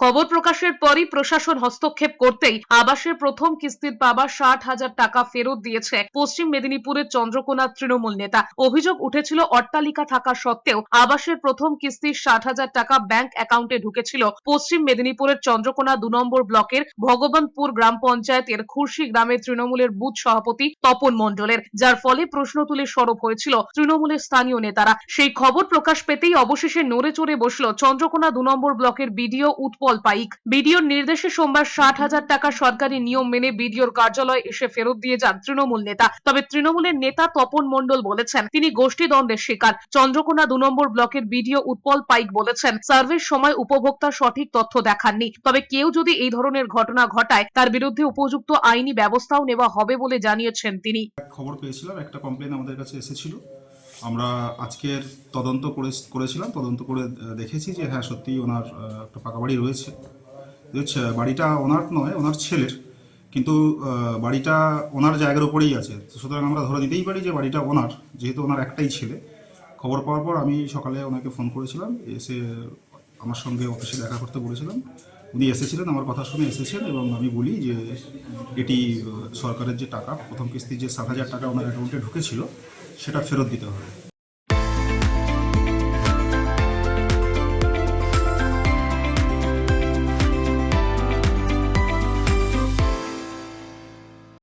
খবর প্রকাশের পরই প্রশাসন হস্তক্ষেপ করতেই আবাসের প্রথম কিস্তির পাওয়া ষাট হাজার টাকা ফেরত দিয়েছে পশ্চিম মেদিনীপুরের চন্দ্রকোনা তৃণমূল নেতা। অভিযোগ উঠেছিল অট্টালিকা থাকা সত্ত্বেও আবাসের প্রথম কিস্তির ষাট হাজার টাকা ব্যাংক অ্যাকাউন্টে ঢুকেছিল পশ্চিম মেদিনীপুরের চন্দ্রকোনা দু নম্বর ব্লকের ভগবানপুর গ্রাম পঞ্চায়েতের খুরশি গ্রামের তৃণমূলের বুথ সভাপতি তপন মণ্ডলের, যার ফলে প্রশ্ন তুলে সরব হয়েছিল তৃণমূলের স্থানীয় নেতারা। সেই খবর প্রকাশ পেতেই অবশেষে নড়ে চড়ে বসল চন্দ্রকোনা দু নম্বর ব্লকের বিডিও উৎপল পাইক বিডিওর নির্দেশে সোমবার ষাট হাজার টাকা সরকারি নিয়ম মেনে বিডিওর কার্যালয়ে এসে ফেরত দিয়ে যান তৃণমূল নেতা। তবে তৃণমূলের নেতা তপন মণ্ডল বলেছেন, তিনি গোষ্ঠী দ্বন্দ্বের শিকার। চন্দ্রকোনা দু নম্বর ব্লকের বিডিও উৎপল পাইক বলেছেন, সার্ভের সময় উপভোক্তা সঠিক তথ্য দেখাননি। তবে কেউ যদি এই ধরনের ঘটনা ঘটায়, তার বিরুদ্ধে উপযুক্ত আইনি ব্যবস্থাও নেওয়া হবে বলে জানিয়েছেন তিনি। খবর পেয়েছিলাম, একটা কমপ্লেন আমাদের কাছে এসেছিল। আমরা আজকের তদন্ত করে করেছিলাম, তদন্ত করে দেখেছি যে হ্যাঁ সত্যি ওনার একটা পাকা বাড়ি রয়েছে। বাড়িটা ওনার নয়, ওনার ছেলের। কিন্তু বাড়িটা ওনার জায়গার উপরেই আছে। সুতরাং আমরা ধরে নিতেই পারি যে বাড়িটা ওনার, যেহেতু ওনার একটাই ছেলে। খবর পাওয়ার পর আমি সকালে ওনাকে ফোন করেছিলাম, এসে আমার সঙ্গে অফিসে দেখা করতে বলেছিলাম। উনি এসেছিলেন, আমার কথা শুনে এসেছেন এবং আমি বলি যে এটি সরকারের যে টাকা, প্রথম কিস্তি যে সাত হাজার টাকা ওনার অ্যাকাউন্টে ঢুকেছিল, সেটা ফেরত দিতে হবে।